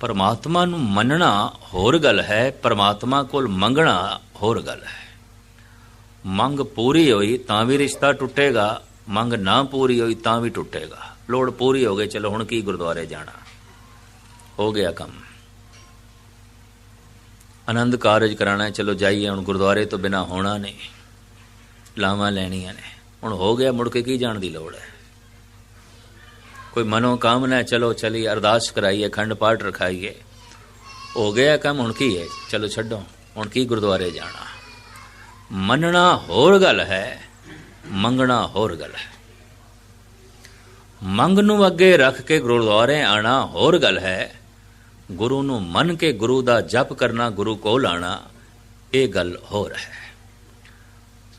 ਪਰਮਾਤਮਾ ਨੂੰ ਮੰਨਣਾ ਹੋਰ ਗੱਲ ਹੈ, ਪਰਮਾਤਮਾ ਕੋਲ ਮੰਗਣਾ ਹੋਰ ਗੱਲ ਹੈ। ਮੰਗ ਪੂਰੀ ਹੋਈ ਤਾਂ ਵੀ ਰਿਸ਼ਤਾ ਟੁੱਟੇਗਾ, ਮੰਗ ਨਾ ਪੂਰੀ ਹੋਈ ਤਾਂ ਵੀ ਟੁੱਟੇਗਾ। ਲੋੜ ਪੂਰੀ ਹੋ ਗਈ, ਚਲੋ ਹੁਣ ਕੀ ਗੁਰਦੁਆਰੇ ਜਾਣਾ। ਹੋ ਗਿਆ ਕੰਮ। ਆਨੰਦ ਕਾਰਜ ਕਰਾਣਾ, ਚਲੋ ਜਾਈਏ, ਹੁਣ ਗੁਰਦੁਆਰੇ ਤੋਂ ਬਿਨਾ ਹੋਣਾ ਨਹੀਂ। ਲਾਵਾਂ ਲੈਣੀਆਂ ਨੇ। ਹੁਣ ਹੋ ਗਿਆ, ਮੁੜ ਕੇ ਕੀ ਜਾਣ ਦੀ ਲੋੜ ਹੈ? ਕੋਈ ਮਨੋਕਾਮਨਾ ਚਲੋ ਚਲੀ, ਅਰਦਾਸ ਕਰਾਈਏ, ਖੰਡ ਪਾਠ ਰਖਾਈਏ। ਹੋ ਗਿਆ ਕੰਮ, ਹੁਣ ਕੀ ਹੈ? ਚਲੋ ਛੱਡੋ, ਹੁਣ ਕੀ ਗੁਰਦੁਆਰੇ ਜਾਣਾ? ਮੰਨਣਾ ਹੋਰ ਗੱਲ ਹੈ, ਮੰਗਣਾ ਹੋਰ ਗੱਲ ਹੈ। ਮੰਗ ਨੂੰ ਅੱਗੇ ਰੱਖ ਕੇ ਗੁਰਦੁਆਰੇ ਆਣਾ ਹੋਰ ਗੱਲ ਹੈ, ਗੁਰੂ ਨੂੰ ਮੰਨ ਕੇ ਗੁਰੂ ਦਾ ਜਪ ਕਰਨਾ, ਗੁਰੂ ਕੋਲ ਆਣਾ, ਇਹ ਗੱਲ ਹੋਰ ਹੈ।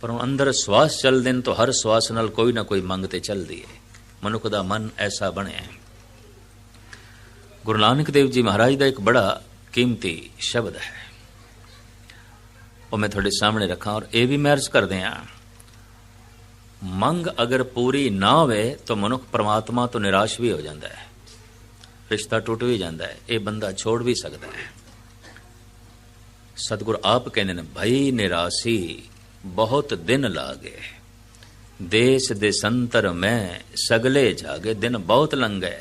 ਪਰ ਹੁਣ ਅੰਦਰ ਸਵਾਸ ਚੱਲਦੇ ਨੇ ਤਾਂ ਹਰ ਸਵਾਸ ਨਾਲ ਕੋਈ ਨਾ ਕੋਈ ਮੰਗ ਤੇ ਚੱਲਦੀ ਹੈ। ਮਨੁੱਖ ਦਾ ਮਨ ਐਸਾ ਬਣਿਆ ਹੈ। ਗੁਰੂ ਨਾਨਕ ਦੇਵ ਜੀ ਮਹਾਰਾਜ ਦਾ ਇੱਕ ਬੜਾ ਕੀਮਤੀ ਸ਼ਬਦ ਹੈ। ਉਹ ਮੈਂ ਤੁਹਾਡੇ ਸਾਹਮਣੇ ਰੱਖਾਂ ਔਰ ਇਹ ਵੀ ਮੈਂ ਅਰਜ਼ ਕਰਦੇ ਹਾਂ। ਮੰਗ ਅਗਰ ਪੂਰੀ ਨਾ ਹੋਵੇ ਤਾਂ ਮਨੁੱਖ ਪਰਮਾਤਮਾ ਤੋਂ ਨਿਰਾਸ਼ ਵੀ ਹੋ ਜਾਂਦਾ ਹੈ। ਰਿਸ਼ਤਾ ਟੁੱਟ ਵੀ ਜਾਂਦਾ ਹੈ। ਇਹ ਬੰਦਾ ਛੋੜ ਵੀ ਸਕਦਾ ਹੈ। ਸਤਿਗੁਰ ਆਪ ਕਹਿੰਦੇ ਨੇ, ਭਈ ਨਿਰਾਸੀ ਬਹੁਤ ਦਿਨ ਲਾਗੇ ਦੇਸ ਦੇ ਸੰਤਰ ਮੈਂ ਸਗਲੇ ਜਾਗੇ ਦਿਨ ਬਹੁਤ ਲੰਘੇ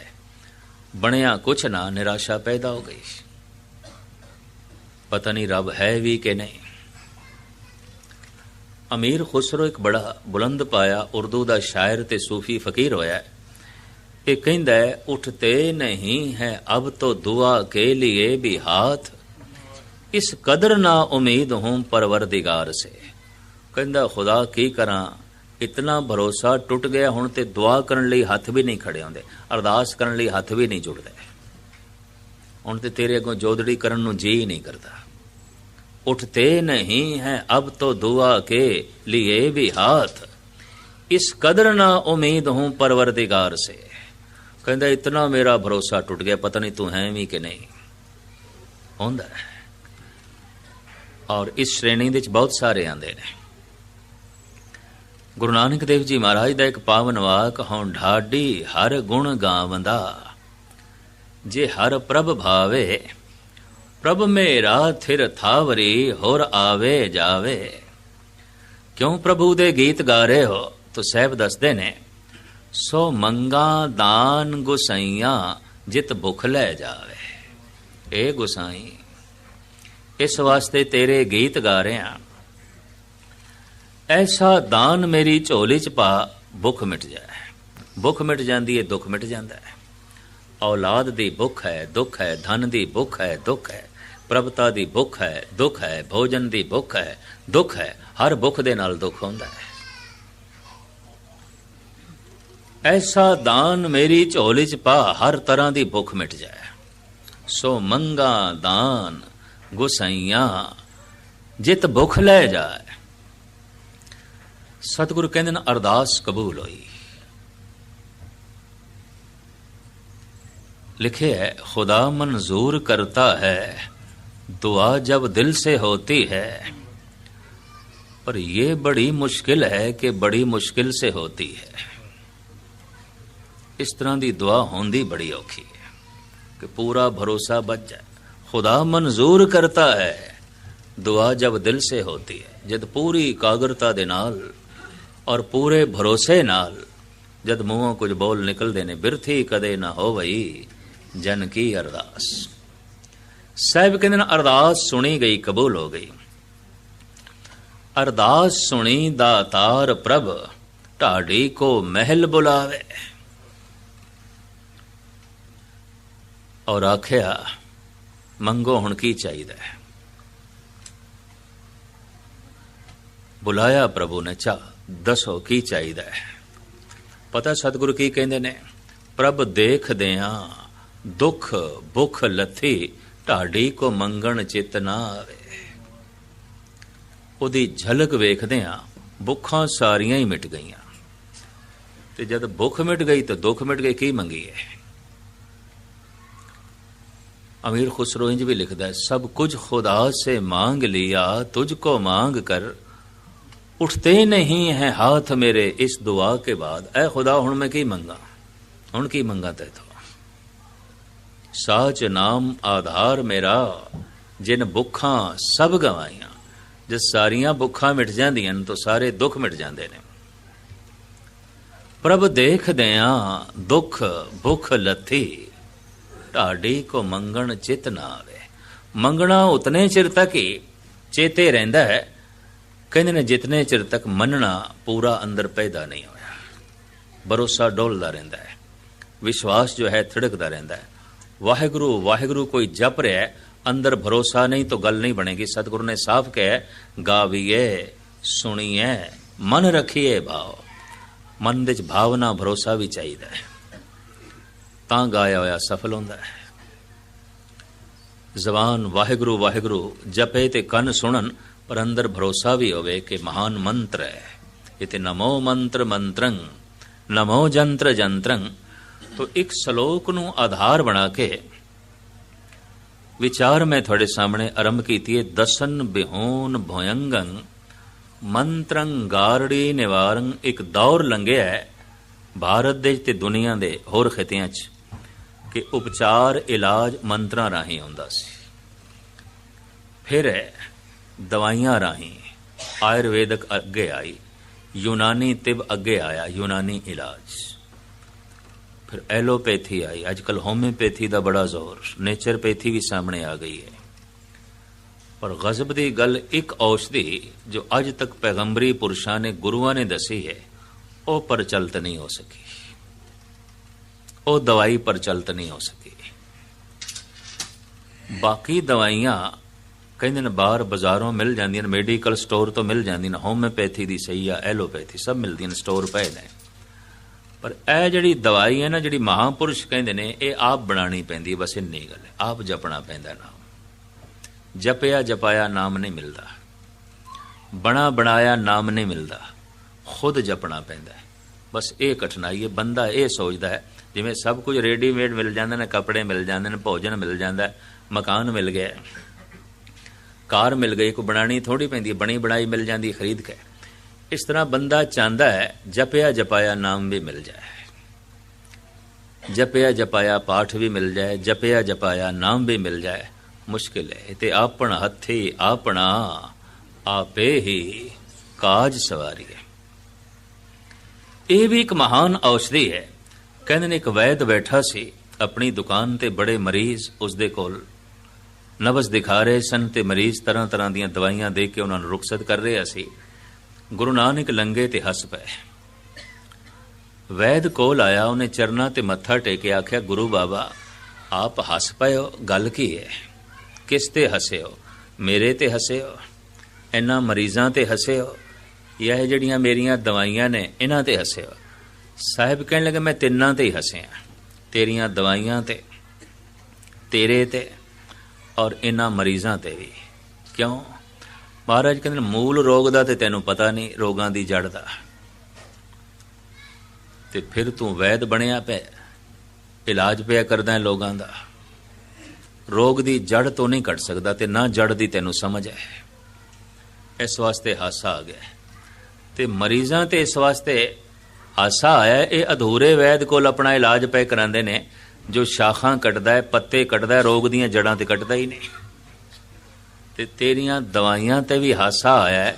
ਬਣਿਆ ਕੁਛ ਨਾ ਨਿਰਾਸ਼ਾ ਪੈਦਾ ਹੋ ਗਈ ਪਤਾ ਨਹੀਂ ਰੱਬ ਹੈ ਵੀ ਕਿ ਨਹੀਂ ਅਮੀਰ ਖੁਸਰੋ ਇੱਕ ਬੜਾ ਬੁਲੰਦ ਪਾਇਆ ਉਰਦੂ ਦਾ ਸ਼ਾਇਰ ਤੇ ਸੂਫੀ ਫਕੀਰ ਹੋਇਆ ਹੈ। ਇਹ ਕਹਿੰਦਾ ਹੈ ਉਠਤੇ ਨਹੀਂ ਹੈ ਅਬ ਤੋ ਦੁਆ ਕੇ लिए भी हाथ ਇਸ ਕਦਰ ਨਾ ਉਮੀਦ ਹੂੰ ਪਰਵਰਦਿਗਾਰ ਸੇ ਕਹਿੰਦਾ ਖੁਦਾ ਕੀ ਕਰਾਂ ਇਤਨਾ ਭਰੋਸਾ ਟੁੱਟ ਗਿਆ, ਹੁਣ ਤੇ ਦੁਆ ਕਰਨ ਲਈ ਹੱਥ ਵੀ ਨਹੀਂ ਖੜੇ ਹੁੰਦੇ ਅਰਦਾਸ ਕਰਨ ਲਈ ਹੱਥ ਵੀ ਨਹੀਂ ਜੁੜਦੇ। ਹੁਣ ਤੇ ਤੇਰੇ ਅੱਗੋਂ ਜੋਦੜੀ ਕਰਨ ਨੂੰ ਜੀ ਹੀ ਨਹੀਂ ਕਰਦਾ। ਉਠਤੇ ਨਹੀਂ ਹੈ, ਅਬ ਤੋ ਦੁਆ ਕੇ ਲਿਏ ਵੀ ਹੱਥ। ਇਸ ਕਦਰ ਨਾ ਉਮੀਦ ਹੂੰ ਪਰਵਰਦੀਗਾਰ ਸੇ। ਕਹਿੰਦਾ, ਇਤਨਾ ਮੇਰਾ ਭਰੋਸਾ ਟੁੱਟ ਗਿਆ, ਪਤਾ ਨਹੀਂ ਤੂੰ ਹੈ ਵੀ ਕਿ ਨਹੀਂ। ਹੁੰਦਾ ਔਰ ਇਸ ਸ਼੍ਰੇਣੀ ਦੇ ਵਿੱਚ ਬਹੁਤ ਸਾਰੇ ਆਂਦੇ ਨੇ। ਗੁਰੂ ਨਾਨਕ ਦੇਵ ਜੀ ਮਹਾਰਾਜ ਦਾ ਇੱਕ ਪਾਵਨ ਵਾਕ, ਹਉ ਢਾਡੀ ਹਰ ਗੁਣ ਗਾਵੰਦਾ। ਜੇ ਹਰ ਪ੍ਰਭ ਭਾਵੇ, ਪ੍ਰਭ ਮੇਰਾ ਥਿਰ ਥਾਵਰੀ ਹੋਰ ਆਵੇ ਜਾਵੇ। ਕਿਉਂ ਪ੍ਰਭੂ ਦੇ ਗੀਤ ਗਾ ਰਹੇ ਹੋ? ਤੋ ਸਹਿਬ ਦੱਸਦੇ ਨੇ, ਸੋ ਮੰਗਾ ਦਾਨ ਗੁਸਾਈਆਂ, ਜਿਤ ਭੁਖ ਲੈ ਜਾਵੇ। ਏ ਗੁਸਾਈ, ਇਸ ਵਾਸਤੇ ਤੇਰੇ ਗੀਤ ਗਾ ਰਿਹਾ ਐਸਾ ਦਾਨ ਮੇਰੀ ਝੋਲੀ ਚ ਪਾ, ਭੁੱਖ ਮਿਟ ਜਾਏ। ਭੁੱਖ ਮਿਟ ਜਾਂਦੀ ਹੈ ਦੁੱਖ ਮਿਟ ਜਾਂਦਾ ਹੈ ਔਲਾਦ ਦੀ ਭੁੱਖ ਹੈ, ਦੁੱਖ ਹੈ, ਧਨ ਦੀ ਭੁੱਖ ਹੈ, ਦੁੱਖ ਹੈ। ਪ੍ਰਭਤਾ ਦੀ ਭੁੱਖ ਹੈ, ਦੁੱਖ ਹੈ, ਭੋਜਨ ਦੀ ਭੁੱਖ ਹੈ, ਦੁੱਖ ਹੈ। ਹਰ ਭੁੱਖ ਦੇ ਨਾਲ ਦੁੱਖ ਹੁੰਦਾ ਹੈ। ਐਸਾ ਦਾਨ ਮੇਰੀ ਝੋਲੀ ਚ ਪਾ, ਹਰ ਤਰ੍ਹਾਂ ਦੀ ਭੁੱਖ ਮਿਟ ਜਾਏ। ਸੋ ਮੰਗਾ ਦਾਨ ਗੁਸਾਈਆਂ, ਜਿਤ ਭੁੱਖ ਲੈ ਜਾਏ। ਸਤਿਗੁਰੂ ਕਹਿੰਦੇ ਨੇ ਅਰਦਾਸ ਕਬੂਲ ਹੋਈ लिखे है खुदा मंजूर करता है दुआ जब दिल से होती है पर यह बड़ी मुश्किल है कि बड़ी मुश्किल से होती है इस तरह की दुआ होंदी बड़ी औखी है कि पूरा भरोसा बच जाए खुदा मंजूर करता है दुआ जब दिल से होती है जद पूरी कागरता ਦੇ ਨਾਲ ਔਰ ਪੂਰੇ ਭਰੋਸੇ ਨਾਲ, ਜਦ ਮੂੰਹੋਂ ਕੁਝ ਬੋਲ ਨਿਕਲਦੇ ਨੇ, ਬਿਰਥੀ ਕਦੇ ਨਾ ਹੋਵਈ ਜਨ ਕੀ ਅਰਦਾਸ। ਸਾਹਿਬ ਕਹਿੰਦੇ ਨੇ, ਅਰਦਾਸ ਸੁਣੀ ਗਈ, ਕਬੂਲ ਹੋ ਗਈ। ਅਰਦਾਸ ਸੁਣੀ, ਦਾਤਾਰ ਪ੍ਰਭ, ਢਾਡੀ ਕੋ ਮਹਿਲ ਬੁਲਾਵੇ। ਔਰ ਆਖਿਆ, ਮੰਗੋ ਹੁਣ ਕੀ ਚਾਹੀਦਾ ਹੈ? ਬੁਲਾਇਆ ਪ੍ਰਭੂ ਨੇ ਚਾ ਦੱਸੋ ਕੀ ਚਾਹੀਦਾ ਹੈ? ਪਤਾ ਸਤਿਗੁਰੂ ਕੀ ਕਹਿੰਦੇ ਨੇ, ਪ੍ਰਭ ਦੇਖਦੇ ਆ ਦੁੱਖ ਭੁੱਖ ਲੱਥੀ, ਢਾਡੀ ਕੋ ਮੰਗਣ ਚਿਤ ਨਾ ਆਵੇ। ਉਹਦੀ ਝਲਕ ਵੇਖਦੇ ਆ, ਭੁੱਖਾਂ ਸਾਰੀਆਂ ਹੀ ਮਿਟ ਗਈਆਂ। ਤੇ ਜਦ ਭੁੱਖ ਮਿਟ ਗਈ ਤਾਂ ਦੁੱਖ ਮਿਟ ਗਏ, ਕੀ ਮੰਗੀ ਹੈ ਅਮੀਰ ਖੁਸਰੋ ਇੰਜ ਵੀ ਲਿਖਦਾ ਹੈ, ਸਭ ਕੁਝ ਖੁਦਾ ਸੇ ਮੰਗ ਲਿਆ, ਤੁਝ ਕੋ ਮੰਗ ਕਰ ਉੱਠਦੇ ਹੀ ਨਹੀਂ ਹੈ ਹੱਥ ਮੇਰੇ ਇਸ ਦੁਆ ਕੇ ਬਾਅਦ। ਐ ਖੁਦਾ, ਹੁਣ ਮੈਂ ਕੀ ਮੰਗਾ? ਹੁਣ ਕੀ ਮੰਗਾ ਤੈ ਤੋ ਸਾਚ ਨਾਮ ਆਧਾਰ ਮੇਰਾ, ਜਿਨ ਭੁੱਖਾਂ ਸਭ ਗਵਾਈਆਂ। ਜੇ ਸਾਰੀਆਂ ਭੁੱਖਾਂ ਮਿਟ ਜਾਂਦੀਆਂ ਨੇ, ਤਾਂ ਸਾਰੇ ਦੁੱਖ ਮਿਟ ਜਾਂਦੇ ਨੇ। ਪ੍ਰਭ ਦੇਖਦੇ ਆ ਦੁੱਖ ਭੁੱਖ ਲੱਥੀ, ਢਾਡੀ ਕੋ ਮੰਗਣ ਚਿਤ ਨਾ ਆਵੇ। ਮੰਗਣਾ ਉਤਨੇ ਚਿਰ ਤੱਕ ਹੀ ਚੇਤੇ ਰਹਿੰਦਾ ਹੈ ਕਹਿੰਦੇ ਨੇ ਜਿਤਨੇ ਚਿਰ ਤੱਕ ਮੰਨਣਾ ਪੂਰਾ ਅੰਦਰ ਪੈਦਾ ਨਹੀਂ ਹੋਇਆ। ਭਰੋਸਾ ਡੋਲਦਾ ਰਹਿੰਦਾ ਹੈ। ਵਿਸ਼ਵਾਸ ਜੋ ਹੈ ਥੜਕਦਾ ਰਹਿੰਦਾ ਹੈ। ਵਾਹਿਗੁਰੂ ਵਾਹਿਗੁਰੂ ਕੋਈ ਜਪ ਰਿਹਾ ਅੰਦਰ ਭਰੋਸਾ ਨਹੀਂ ਤਾਂ ਗੱਲ ਨਹੀਂ ਬਣੇਗੀ। ਸਤਿਗੁਰੂ ਨੇ ਸਾਫ਼ ਕਿਹਾ ਗਾਵੀਏ ਸੁਣੀਏ ਮਨ ਰੱਖੀਏ ਭਾਵ ਮਨ ਦੇ ਵਿੱਚ ਭਾਵਨਾ, ਭਰੋਸਾ ਵੀ ਚਾਹੀਦਾ ਹੈ। ਤਾਂ ਗਾਇਆ ਹੋਇਆ ਸਫਲ ਹੁੰਦਾ ਹੈ। ਜ਼ਬਾਨ ਵਾਹਿਗੁਰੂ ਵਾਹਿਗੁਰੂ, ਜਪੇ ਤੇ ਕੰਨ ਸੁਣਨ ਪਰ ਅੰਦਰ ਭਰੋਸਾ ਵੀ ਹੋਵੇ ਕਿ ਮਹਾਨ ਮੰਤਰ ਹੈ। ਇਤੇ ਨਮੋ ਮੰਤਰ ਮੰਤਰੰ, ਨਮੋ ਜੰਤਰ ਜੰਤਰੰ, ਤੋ ਇੱਕ ਸ਼ਲੋਕ ਨੂੰ ਆਧਾਰ ਬਣਾ ਕੇ ਵਿਚਾਰ ਮੈਂ ਤੁਹਾਡੇ ਸਾਹਮਣੇ ਆਰੰਭ ਕੀਤੀ ਹੈ ਦਸਨ ਬਿਹੋਨ ਭਯੰਗੰ, ਮੰਤਰੰ ਗਾਰੜੀ ਨਿਵਾਰੰ, ਇੱਕ ਦੌਰ ਲੰਘਿਆ ਹੈ ਭਾਰਤ ਦੇ ਤੇ ਦੁਨੀਆ ਦੇ ਹੋਰ ਖਿੱਤਿਆਂ 'ਚ ਕਿ ਉਪਚਾਰ ਇਲਾਜ ਮੰਤਰਾਂ ਰਾਹੀਂ ਹੁੰਦਾ ਸੀ। ਫਿਰ ਦਵਾਈਆਂ ਰਾਹੀਂ ਆਯੁਰਵੇਦਕ ਅੱਗੇ ਆਈ ਯੂਨਾਨੀ ਤਿਬ ਅੱਗੇ ਆਇਆ ਯੂਨਾਨੀ ਇਲਾਜ ਫਿਰ ਐਲੋਪੈਥੀ ਆਈ ਅੱਜਕੱਲ ਹੋਮਿਓਪੈਥੀ ਦਾ ਬੜਾ ਜ਼ੋਰ ਨੇਚਰਪੈਥੀ ਵੀ ਸਾਹਮਣੇ ਆ ਗਈ ਹੈ ਪਰ ਗਜ਼ਬ ਦੀ ਗੱਲ ਇੱਕ ਔਸ਼ਧੀ ਜੋ ਅੱਜ ਤੱਕ ਪੈਗੰਬਰੀ ਪੁਰਸ਼ਾਂ ਨੇ ਗੁਰੂਆਂ ਨੇ ਦੱਸੀ ਹੈ ਉਹ ਪ੍ਰਚਲਿਤ ਨਹੀਂ ਹੋ ਸਕੀ ਉਹ ਦਵਾਈ ਪ੍ਰਚਲਿਤ ਨਹੀਂ ਹੋ ਸਕੀ ਬਾਕੀ ਦਵਾਈਆਂ ਕਹਿੰਦੇ ਨੇ ਬਾਹਰ ਬਾਜ਼ਾਰੋਂ ਮਿਲ ਜਾਂਦੀਆਂ ਨੇ ਮੈਡੀਕਲ ਸਟੋਰ ਤੋਂ ਮਿਲ ਜਾਂਦੀਆਂ ਨੇ ਹੋਮਿਓਪੈਥੀ ਦੀ ਸਹੀ ਆ ਐਲੋਪੈਥੀ ਸਭ ਮਿਲਦੀਆਂ ਨੇ ਸਟੋਰ ਪਏ ਨੇ। ਪਰ ਇਹ ਜਿਹੜੀ ਦਵਾਈ ਹੈ ਨਾ, ਜਿਹੜੀ ਮਹਾਪੁਰਸ਼ ਕਹਿੰਦੇ ਨੇ, ਇਹ ਆਪ ਬਣਾਣੀ ਪੈਂਦੀ ਹੈ, ਬਸ ਇੰਨੀ ਗੱਲ ਆਪ ਜਪਣਾ ਪੈਂਦਾ ਨਾਮ। ਜਪਿਆ ਜਪਾਇਆ ਨਾਮ ਨਹੀਂ ਮਿਲਦਾ। ਬਣਾ ਬਣਾਇਆ ਨਾਮ ਨਹੀਂ ਮਿਲਦਾ। ਖੁਦ ਜਪਣਾ ਪੈਂਦਾ ਬਸ ਇਹ ਕਠਿਨਾਈ ਹੈ, ਬੰਦਾ ਇਹ ਸੋਚਦਾ ਹੈ, ਜਿਵੇਂ ਸਭ ਕੁਝ ਰੈਡੀਮੇਡ ਮਿਲ ਜਾਂਦਾ ਨੇ, ਕੱਪੜੇ ਮਿਲ ਜਾਂਦੇ ਨੇ, ਭੋਜਨ ਮਿਲ ਜਾਂਦਾ ਮਕਾਨ ਮਿਲ ਗਿਆ ਕਾਰ ਮਿਲ ਗਈ ਕੋ ਬਣਾਣੀ ਥੋੜੀ ਪੈਂਦੀ ਬਣੀ ਬਣਾਈ ਮਿਲ ਜਾਂਦੀ ਖਰੀਦ ਕੇ। ਇਸ ਤਰ੍ਹਾਂ ਬੰਦਾ ਚਾਹੁੰਦਾ ਹੈ, ਜਪਿਆ ਜਪਾਇਆ ਨਾਮ ਵੀ ਮਿਲ ਜਾਏ। ਜਪਿਆ ਜਪਾਇਆ ਪਾਠ ਵੀ ਮਿਲ ਜਾਏ, ਜਪਿਆ ਜਪਾਇਆ ਨਾਮ ਵੀ ਮਿਲ ਜਾਏ। ਮੁਸ਼ਕਿਲ ਹੈ ਤੇ ਆਪਣ ਹੱਥੀ ਆਪਣਾ, ਆਪੇ ਹੀ ਕਾਜ ਸਵਾਰੀ ਹੈ। ਇਹ ਵੀ ਇੱਕ ਮਹਾਨ ਔਸ਼ਧੀ ਹੈ। ਕਹਿੰਦੇ ਨੇ ਇੱਕ ਵੈਦ ਬੈਠਾ ਸੀ, ਆਪਣੀ ਦੁਕਾਨ ਤੇ ਬੜੇ ਮਰੀਜ਼ ਉਸਦੇ ਕੋਲ ਨਵਸ ਦਿਖਾ ਰਹੇ ਸਨ ਤੇ ਮਰੀਜ਼ ਤਰ੍ਹਾਂ ਤਰ੍ਹਾਂ ਦੀਆਂ ਦਵਾਈਆਂ ਦੇ ਕੇ ਉਹਨਾਂ ਨੂੰ ਰੁਖਸਤ ਕਰ ਰਿਹਾ ਸੀ। ਗੁਰੂ ਨਾਨਕ ਲੰਗੇ ਤੇ ਹੱਸ ਪਏ। ਵੈਦ ਕੋਲ ਆਇਆ, ਉਹਨੇ ਚਰਨਾਂ ਤੇ ਮੱਥਾ ਟੇਕਿਆ, ਆਖਿਆ, ਗੁਰੂ ਬਾਬਾ, ਆਪ ਹੱਸ ਪਏ ਹੋ, ਗੱਲ ਕੀ ਹੈ? ਕਿਸ ਤੇ ਹੱਸੇ ਹੋ? ਮੇਰੇ ਤੇ ਹੱਸੇ ਹੋ? ਇਹਨਾਂ ਮਰੀਜ਼ਾਂ ਤੇ ਹੱਸੇ ਹੋ? ਜਾਂ ਇਹ ਜਿਹੜੀਆਂ ਮੇਰੀਆਂ ਦਵਾਈਆਂ ਨੇ ਇਹਨਾਂ ਤੇ ਹੱਸੇ ਹੋ? ਸਾਹਿਬ ਕਹਿਣ ਲੱਗੇ, ਮੈਂ ਤਿੰਨਾਂ ਤੇ ਹੀ ਹੱਸਿਆ ਤੇਰੀਆਂ ਦਵਾਈਆਂ ਤੇ, ਤੇਰੇ ਤੇ ਔਰ ਇਹਨਾਂ ਮਰੀਜ਼ਾਂ ਤੇ ਵੀ। ਕਿਉਂ? ਮਹਾਰਾਜ ਕਹਿੰਦੇ ਨੇ, ਮੂਲ ਰੋਗ ਦਾ ਤੇ ਤੈਨੂੰ ਪਤਾ ਨਹੀਂ ਰੋਗਾਂ ਦੀ ਜੜ ਦਾ। ਤੇ ਫਿਰ ਤੂੰ ਵੈਦ ਬਣਿਆ ਪਿਆ ਇਲਾਜ ਪਿਆ ਕਰਦਾ ਲੋਕਾਂ ਦਾ। ਰੋਗ ਦੀ ਜੜ ਤੋਂ ਨਹੀਂ ਕੱਢ ਸਕਦਾ ਤੇ ਨਾ ਜੜ ਦੀ ਤੈਨੂੰ ਸਮਝ ਹੈ। ਇਸ ਵਾਸਤੇ ਹਾਸਾ ਆ ਗਿਆ। ਤੇ ਮਰੀਜ਼ਾਂ ਤੇ ਇਸ ਵਾਸਤੇ ਹਾਸਾ ਆਇਆ ਇਹ ਅਧੂਰੇ ਵੈਦ ਕੋਲ ਆਪਣਾ ਇਲਾਜ ਪੈ ਕਰਾਉਂਦੇ ਨੇ। ਜੋ ਸ਼ਾਖਾਂ ਕੱਟਦਾ ਹੈ, ਪੱਤੇ ਕੱਟਦਾ ਹੈ, ਰੋਗ ਦੀਆਂ ਜੜਾਂ ਤੇ ਕੱਟਦਾ ਹੀ ਨਹੀਂ। ਤੇ ਤੇਰੀਆਂ ਦਵਾਈਆਂ ਤੇ ਵੀ ਹਾਸਾ ਆਇਆ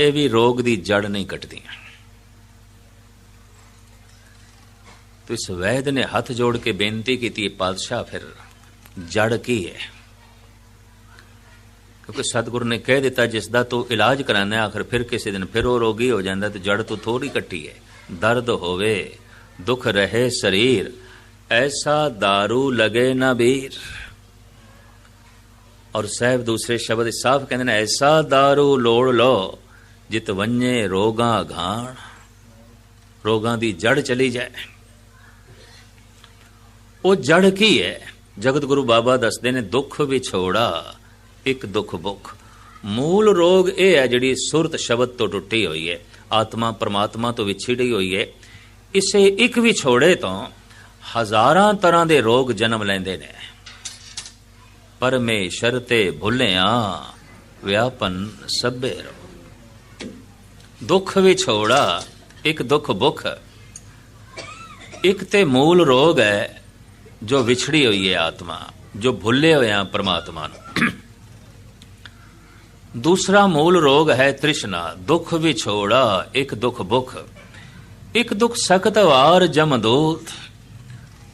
ਇਹ ਵੀ ਰੋਗ ਦੀ ਜੜ ਨਹੀਂ ਕੱਟਦੀਆਂ। ਤੋ ਇਸ ਵੈਦ ਨੇ ਹੱਥ ਜੋੜ ਕੇ ਬੇਨਤੀ ਕੀਤੀ ਪਾਤਸ਼ਾਹ ਫਿਰ ਜੜ ਕੀ ਹੈ? ਕਿਉਂਕਿ ਸਤਿਗੁਰੂ ਨੇ ਕਹਿ ਦਿੱਤਾ, ਜਿਸ ਦਾ ਤੂੰ ਇਲਾਜ ਕਰਾਣਾ ਆਖਰ ਫਿਰ ਕਿਸੇ ਦਿਨ ਫਿਰ ਉਹ ਰੋਗੀ ਹੋ ਜਾਂਦਾ ਤੇ ਜੜ ਤੋਂ ਥੋੜੀ ਕੱਟੀ ਹੈ। ਦਰਦ ਹੋਵੇ, ਦੁੱਖ ਰਹੇ, ਸਰੀਰ ਐਸਾ दारू ਲਗੇ ਨਾ ਵੀਰ ਔਰ ਸਾਹਿਬ ਦੂਸਰੇ ਸ਼ਬਦ ਸਾਫ਼ ਕਹਿੰਦੇ ਨੇ ਐਸਾ दारू ਲੋੜ ਲੋ ਜਿਤ ਵੰਨੇ ਰੋਗਾਂ ਘਾਣ ਰੋਗਾਂ ਦੀ ਜੜ ਚਲੀ ਜਾਏ ਉਹ ਜੜ ਕੀ ਹੈ ਜਗਤ ਗੁਰੂ ਬਾਬਾ ਦੱਸਦੇ ਨੇ ਦੁੱਖ ਵਿਛੋੜਾ ਇੱਕ ਦੁੱਖ ਭੁੱਖ ਮੂਲ ਰੋਗ ਇਹ ਹੈ ਜਿਹੜੀ ਸੁਰਤ ਸ਼ਬਦ ਤੋਂ ਟੁੱਟੀ ਹੋਈ ਹੈ ਆਤਮਾ ਪਰਮਾਤਮਾ ਤੋਂ ਵਿਛੜੀ ਹੋਈ ਹੈ ਇਸੇ ਇੱਕ ਵਿਛੋੜੇ ਤੋਂ ਹਜ਼ਾਰਾਂ ਤਰ੍ਹਾਂ ਦੇ ਰੋਗ ਜਨਮ ਲੈਂਦੇ ਨੇ। ਪਰਮੇਸ਼ਰ ਤੇ ਭੁੱਲਿਆ ਵਿਆਪਨ ਸਭੇ ਰੋ ਦੁੱਖ ਵਿਛੋੜਾ, ਇੱਕ ਦੁੱਖ ਭੁੱਖ। ਇੱਕ ਤੇ ਮੂਲ ਰੋਗ ਹੈ ਜੋ ਵਿਛੜੀ ਹੋਈ ਹੈ ਆਤਮਾ, ਜੋ ਭੁੱਲੇ ਹੋਏ ਆ ਪ੍ਰਮਾਤਮਾ ਨੂੰ। ਦੂਸਰਾ ਮੂਲ ਰੋਗ ਹੈ ਤ੍ਰਿਸ਼ਨਾ, ਦੁੱਖ ਵਿਛੋੜਾ, ਇੱਕ ਦੁੱਖ ਭੁੱਖ। ਇੱਕ ਦੁੱਖ ਸਖਤ ਵਾਰ ਜਮਦੂਤ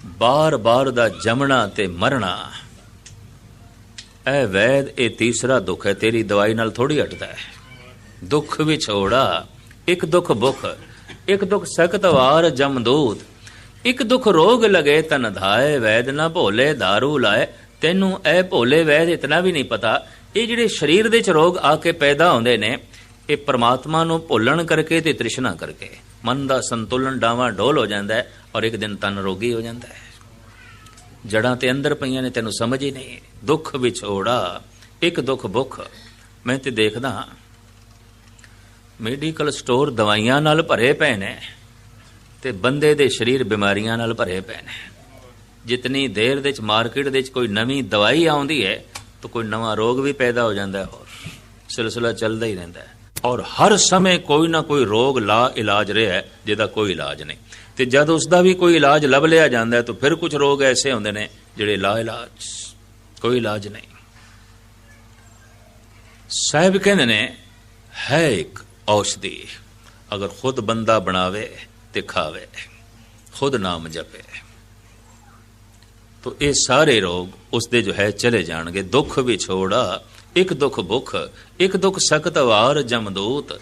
ਬਾਰ ਬਾਰ ਦਾ ਜਮਣਾ ਤੇ ਮਰਨਾ ਇਹ ਵੈਦ, ਇਹ ਤੀਸਰਾ ਦੁੱਖ ਹੈ, ਤੇਰੀ ਦਵਾਈ ਨਾਲ ਥੋੜੀ ਹਟਦਾ ਹੈ। ਦੁੱਖ ਵਿਛੋੜਾ ਇੱਕ ਦੁੱਖ ਭੁੱਖ, ਇੱਕ ਦੁੱਖ ਸਖਤ ਜਮਦੂਤ ਇੱਕ ਦੁੱਖ ਰੋਗ ਲਗੇ ਤਨ ਧਾਏ, ਵੈਦ ਨਾ ਭੋਲੇ दारू ਲਾਏ। ਤੈਨੂੰ ਇਹ ਭੋਲੇ ਵੈਦ ਇਤਨਾ ਵੀ ਨਹੀਂ ਪਤਾ, ਇਹ ਜਿਹੜੇ ਸਰੀਰ ਦੇ ਚ ਰੋਗ ਆ ਕੇ ਪੈਦਾ ਹੁੰਦੇ ਨੇ, ਇਹ ਪ੍ਰਮਾਤਮਾ ਨੂੰ ਭੁੱਲਣ ਕਰਕੇ ਤੇ ਤ੍ਰਿਸ਼ਨਾ ਕਰਕੇ। ਮਨ ਦਾ ਸੰਤੁਲਨ ਡਾਵਾਂ ਡੋਲ ਹੋ ਜਾਂਦਾ ਹੈ। ਔਰ ਇੱਕ ਦਿਨ ਤਨ ਰੋਗੀ ਹੋ ਜਾਂਦਾ ਹੈ। ਜੜਾਂ ਤੇ ਅੰਦਰ ਪਈਆਂ ਨੇ, ਤੈਨੂੰ ਸਮਝ ਹੀ ਨਹੀਂ। ਦੁੱਖ ਵਿਛੋੜਾ, ਇੱਕ ਦੁੱਖ ਭੁੱਖ। ਮੈਂ ਤੇ ਦੇਖਦਾ ਹਾਂ। ਮੈਡੀਕਲ ਸਟੋਰ ਦਵਾਈਆਂ ਨਾਲ ਭਰੇ ਪਏ ਨੇ ਤੇ ਬੰਦੇ ਦੇ ਸਰੀਰ ਬਿਮਾਰੀਆਂ ਨਾਲ ਭਰੇ ਪਏ ਨੇ। ਜਿਤਨੀ ਦੇਰ ਦੇ ਚ ਮਾਰਕੀਟ ਦੇ ਵਿੱਚ ਕੋਈ ਨਵੀਂ ਦਵਾਈ ਆਉਂਦੀ ਹੈ, ਤਾਂ ਕੋਈ ਨਵਾਂ ਰੋਗ ਵੀ ਪੈਦਾ ਹੋ ਜਾਂਦਾ ਹੈ ਔਰ ਸਿਲਸਿਲਾ ਚੱਲਦਾ ਹੀ ਰਹਿੰਦਾ ਹੈ। ਔਰ ਹਰ ਸਮੇਂ ਕੋਈ ਨਾ ਕੋਈ ਰੋਗ ਲਾ ਇਲਾਜ ਰਿਹਾ ਹੈ, ਜਿਹਦਾ ਕੋਈ ਇਲਾਜ ਨਹੀਂ। ਤੇ ਜਦ ਉਸ ਦਾ ਵੀ ਕੋਈ ਇਲਾਜ ਲੱਭ ਲਿਆ ਜਾਂਦਾ ਹੈ, ਤਾਂ ਫਿਰ ਕੁਝ ਰੋਗ ਐਸੇ ਹੁੰਦੇ ਨੇ ਜਿਹੜੇ ਲਾ ਇਲਾਜ। ਕੋਈ ਇਲਾਜ ਨਹੀਂ। ਸਾਹਿਬ ਕਹਿੰਦੇ ਨੇ, ਹੈ ਇੱਕ ਔਸ਼ਧੀ। ਅਗਰ ਖੁਦ ਬੰਦਾ ਬਣਾਵੇ ਤੇ ਖਾਵੇ, ਖੁਦ ਨਾਮ ਜਪੇ, ਤੋ ਇਹ ਸਾਰੇ ਰੋਗ ਉਸ ਦੇ ਜੋ ਹੈ ਚਲੇ ਜਾਣਗੇ। ਦੁੱਖ ਵਿਛੋੜਾ ਇਕ ਦੁੱਖ ਭੁਖ, ਇਕ ਦੁਖ ਸਕਤ ਵਾਰ ਜਮਦੋਤ,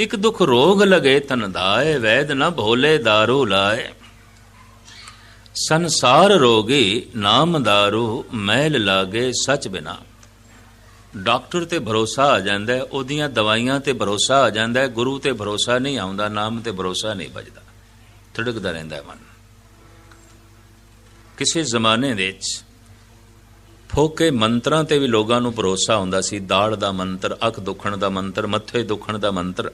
ਇਕ ਦੁਖ ਰੋਗ ਲਗੇ ਤਨ ਦਾਏ ਵੈਦ ਨ ਭੋਲੇ ਦਾਰੂ ਲਾਏ। ਸੰਸਾਰ ਰੋਗੀ ਨਾਮਦਾਰੂ ਮੈਲ ਲਾਗੇ ਸਚ ਬਿਨਾ। ਡਾਕਟਰ ਤੇ ਭਰੋਸਾ ਆ ਜਾਂਦਾ, ਉਹਦੀਆਂ ਦਵਾਈਆਂ ਤੇ ਭਰੋਸਾ ਆ ਜਾਂਦਾ, ਗੁਰੂ ਤੇ ਭਰੋਸਾ ਨਹੀਂ ਆਉਂਦਾ, ਨਾਮ ਤੇ ਭਰੋਸਾ ਨਹੀਂ ਵੱਜਦਾ। ਥੜਕਦਾ ਰਹਿੰਦਾ ਮਨ। ਕਿਸੇ ਜ਼ਮਾਨੇ ਦੇ ਵਿੱਚ ਫੋਕੇ ਮੰਤਰਾਂ ਤੇ ਵੀ ਲੋਕਾਂ ਨੂੰ ਭਰੋਸਾ ਹੁੰਦਾ ਸੀ, ਦਾੜ ਦਾ ਮੰਤਰ, ਅੱਖ ਦੁਖਣ ਦਾ ਮੰਤਰ, ਮੱਥੇ ਦੁਖਣ ਦਾ ਮੰਤਰ,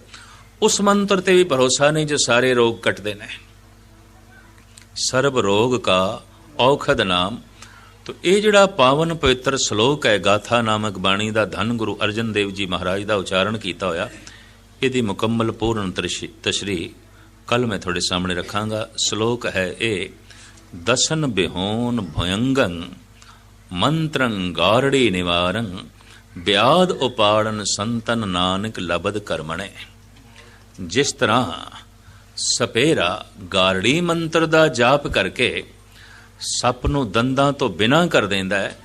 ਉਸ ਮੰਤਰ ਤੇ ਵੀ ਭਰੋਸਾ ਨਹੀਂ ਜੋ ਸਾਰੇ ਰੋਗ ਕੱਟਦੇ ਨੇ। ਸਰਬ ਰੋਗ ਕਾ ਔਖਦ ਨਾਮ, ਤੋ ਇਹ ਜਿਹੜਾ ਪਾਵਨ ਪਵਿੱਤਰ ਸ਼ਲੋਕ ਹੈ, ਗਾਥਾ ਨਾਮਕ ਬਾਣੀ ਦਾ ਧੰਨ ਗੁਰੂ ਅਰਜਨ ਦੇਵ ਜੀ ਮਹਾਰਾਜ ਦਾ ਉਚਾਰਨ ਕੀਤਾ ਹੋਇਆ, ਇਹਦੀ ਮੁਕੰਮਲ ਪੂਰਨ ਤਸ਼ਰੀ ਕੱਲ ਮੈਂ ਤੁਹਾਡੇ ਸਾਹਮਣੇ ਰੱਖਾਂਗਾ। ਸ਼ਲੋਕ ਹੈ ਇਹ, ਦਸਨ ਬਿਹੋਨ ਭਯੰਗੰ। ਮੰਤਰੰ ਗਾਰੜੀ ਨਿਵਾਰੰ ਬਿਆਦ ਉਪਾੜਨ ਸੰਤਨ ਨਾਨਕ ਲਬਦ ਕਰਮਣੇ। ਜਿਸ ਤਰ੍ਹਾਂ ਸਪੇਰਾ ਗਾਰੜੀ ਮੰਤਰ ਦਾ ਜਾਪ ਕਰਕੇ ਸੱਪ ਨੂੰ ਦੰਦਾਂ ਤੋਂ ਬਿਨਾਂ ਕਰ ਦਿੰਦਾ ਹੈ,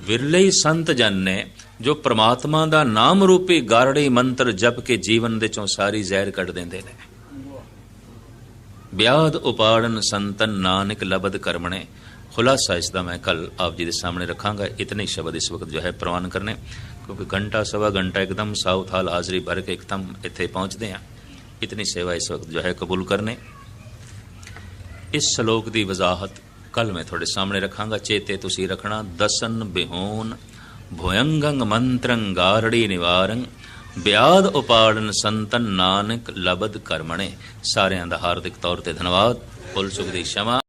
ਵਿਰਲੇ ਹੀ ਸੰਤ ਜਨ ਨੇ, ਜੋ ਪ੍ਰਮਾਤਮਾ ਦਾ ਨਾਮ ਰੂਪੀ ਗਾਰੜੀ ਮੰਤਰ ਜਪ ਕੇ ਜੀਵਨ ਦੇ ਚੋਂ ਸਾਰੀ ਜ਼ਹਿਰ ਕੱਢ ਦਿੰਦੇ ਨੇ। ਬਿਆਦ ਉਪਾੜਨ ਸੰਤਨ ਨਾਨਕ ਲਬਦ ਕਰਮਣੇ ਖੁਲਾਸਾ ਇਸ ਦਾ ਮੈਂ ਕੱਲ ਆਪ ਜੀ ਦੇ ਸਾਹਮਣੇ ਰੱਖਾਂਗਾ। ਇਤਨੇ ਹੀ ਸ਼ਬਦ ਇਸ ਵਕਤ ਜੋ ਹੈ ਪ੍ਰਵਾਨ ਕਰਨੇ। ਕਿਉਂਕਿ ਘੰਟਾ, ਸਵਾ ਘੰਟਾ ਇੱਕਦਮ ਸਾਊਥ ਹਾਲ ਹਾਜ਼ਰੀ ਭਰ ਕੇ ਇੱਕਦਮ ਇੱਥੇ ਪਹੁੰਚਦੇ ਆ ਇਤਨੀ ਸੇਵਾ ਇਸ ਵਕਤ ਜੋ ਹੈ ਕਬੂਲ ਕਰਨੇ। ਇਸ ਸ਼ਲੋਕ ਦੀ ਵਜ਼ਾਹਤ ਕੱਲ ਮੈਂ ਤੁਹਾਡੇ ਸਾਹਮਣੇ ਰੱਖਾਂਗਾ। ਚੇਤੇ ਤੁਸੀਂ ਰੱਖਣਾ, ਦਸਨ ਬਿਹੋਨ ਭੋਯੰਗੰ ਮੰਤਰੰ ਨਿਵਾਰੰ, ਬਿਆਦ ਉਪਾੜਨ ਸੰਤਨ ਨਾਨਕ ਲਬਦ ਕਰਮਣੇ। ਸਾਰਿਆਂ ਦਾ ਹਾਰਦਿਕ ਤੌਰ ਤੇ ਧੰਨਵਾਦ। ਕੁੱਲ ਸੁਖ ਦੀ ਸ਼ਮਾ